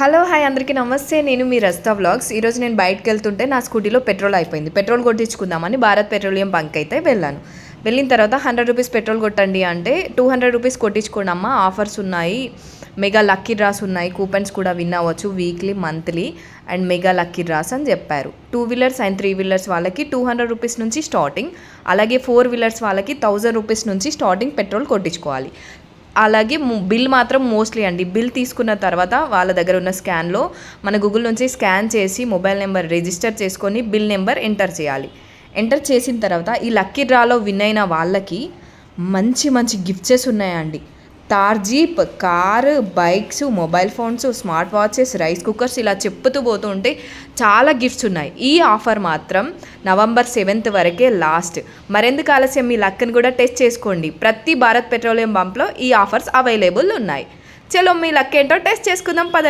Hello hi అందరికీ నమస్తే. నేను మీ రస్తా వ్లాగ్స్. ఈరోజు నేను బయటకు వెళ్తుంటే నా స్కూటీలో పెట్రోల్ అయిపోయింది. పెట్రోల్ కొట్టించుకుందామని భారత్ పెట్రోలియం బంక్ అయితే వెళ్ళాను. వెళ్ళిన తర్వాత హండ్రెడ్ రూపీస్ పెట్రోల్ కొట్టండి అంటే టూ హండ్రెడ్ రూపీస్ కొట్టించుకోండి అమ్మ. ఆఫర్స్ ఉన్నాయి. మెగా లక్కీ డ్రాస్ ఉన్నాయి. కూపన్స్ కూడా విన్ అవ్వచ్చు weekly monthly. And mega lucky draws అని చెప్పారు. Two wheelers and three wheelers వాళ్ళకి టూ హండ్రెడ్ రూపీస్ నుంచి స్టార్టింగ్. అలాగే ఫోర్ వీలర్స్ వాళ్ళకి థౌజండ్ రూపీస్ నుంచి స్టార్టింగ్ పెట్రోల్ కొట్టించుకోవాలి. అలాగే బిల్ మాత్రం మోస్ట్లీ అండి. బిల్ తీసుకున్న తర్వాత వాళ్ళ దగ్గర ఉన్న స్కాన్లో మన గూగుల్ నుంచి స్కాన్ చేసి మొబైల్ నెంబర్ రిజిస్టర్ చేసుకొని బిల్ నెంబర్ ఎంటర్ చేయాలి. ఎంటర్ చేసిన తర్వాత ఈ లక్కీ డ్రాలో విన్ అయిన వాళ్ళకి మంచి మంచి గిఫ్ట్సెస్ ఉన్నాయండి. Thar jeep car bikes mobile phones smart watches rice cookers ఇలా చెప్పుతూ పోతుంటే చాలా గిఫ్ట్స్ ఉన్నాయి. ఈ ఆఫర్ మాత్రం నవంబర్ సెవెంత్ వరకే లాస్ట్. మరెందుకు ఆలస్యం? మీ లక్కని కూడా టెస్ట్ చేసుకోండి. ప్రతి భారత్ పెట్రోలియం పంప్లో ఈ ఆఫర్స్ అవైలబుల్ ఉన్నాయి. చలో మీ లక్ ఏంటో టెస్ట్ చేసుకుందాం పద